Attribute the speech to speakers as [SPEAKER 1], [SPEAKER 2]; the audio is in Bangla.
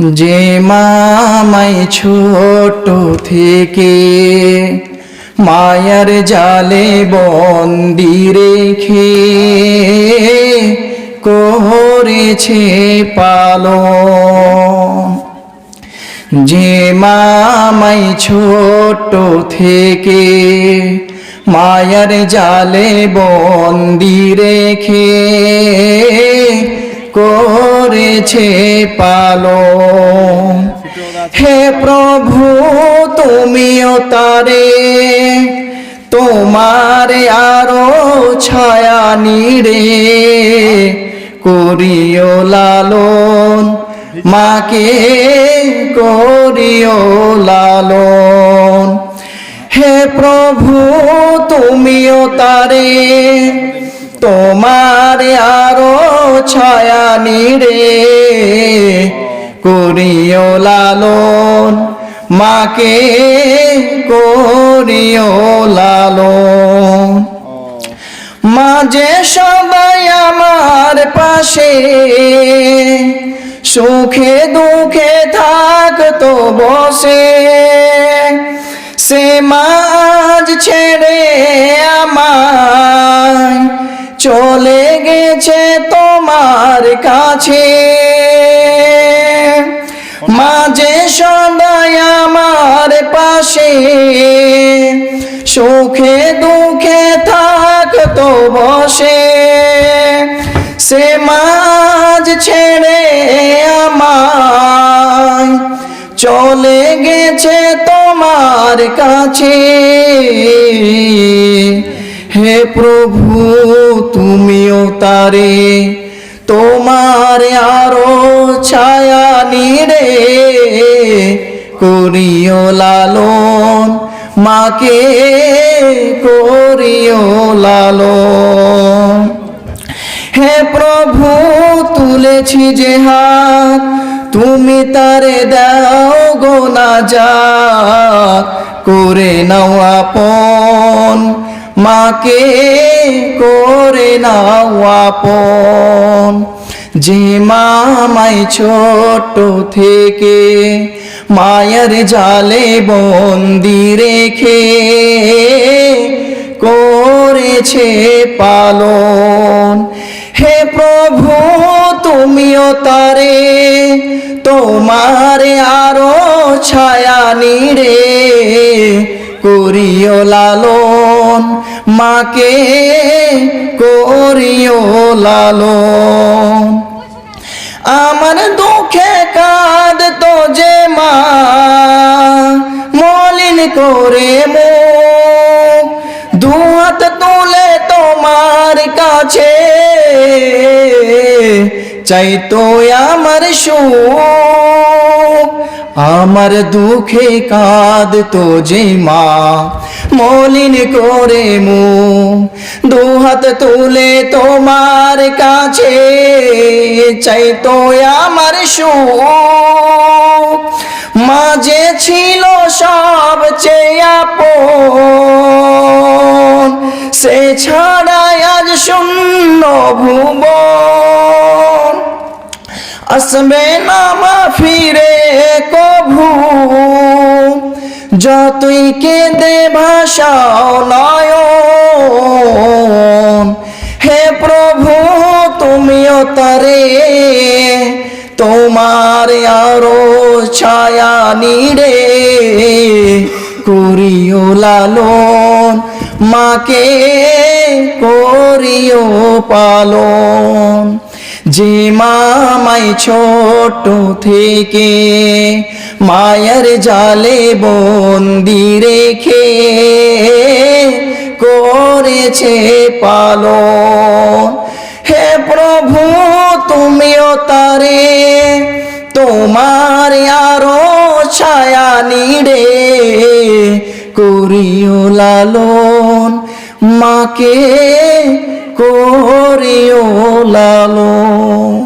[SPEAKER 1] যে মামাই ছোট থেকে মায়ার জালে বন্দি রেখে করেছে পালন। যে মামাই ছোট থেকে মায়ার জালে বন্দি রেখে করেছে পালো হে প্রভু, তুমিও তারে, তোমার আরও ছায়া নিরে করিও লালন, মাকে করিও লালন। হে প্রভু, তুমিও তারে, তোমার আরও ছায়া নিরে করিও লালন। মাকে করিও লালন। মাঝে সবাই আমার পাশে, সুখে দুঃখে থাকতো বসে। সে মাঝ ছেড়ে আমায় চলে গেছে তোমার কাছে। মাঝে সবাই আমার পাশে, সুখে দুঃখে থাকতো বসে। সে মাঝ ছেড়ে আমায় চলে গেছে তোমার কাছে। হে প্রভু তুমিও তারে, তোমার আরও ছায়া নিরে করিও লালন, মাকে করিও লালন। হে প্রভু, তুলেছি যে হাত, তুমি তারে দাও গো না যা করে নাও আপন। মাকে করে নাও আপন। যে মামাই ছোট থেকে মায়ের জালে বন্দি রেখে করেছে পালন। হে প্রভু, তুমিও তারে, তোমার আরও ছায়া নিরে করিও লালন। মাকে করিও লালন। আমার দুঃখে কাঁদ তো যে মা মলিন করে মুখ। দুহাত তুলে তোমার কাছে চাই তো আমার সুখ। আমার দুঃখে কাঁদ তো যে মা, মলিন করে মু। দুহাত তুলে তোমার কাছে, চাই তো আমার সুখ। মাঝে ছিল সব আপন, সে ছাড়াই আজ শূন্য ভুবন। আসবে না ফিরে কভু। যতই কেঁদে ভাষাও নয়ন। হে প্রভু, তুমিও তারে। তোমার আরও ছায়া নিরে করিও লালন। মাকে করিও পালন। যে মামাই ছোট থেকে মায়ের জালে বন্দি রেখে করেছে পালন। হে প্রভু, তুমিও তারে, তোমার আরও ছায়া নিরে করিও লালন। মাকে করিও লালন।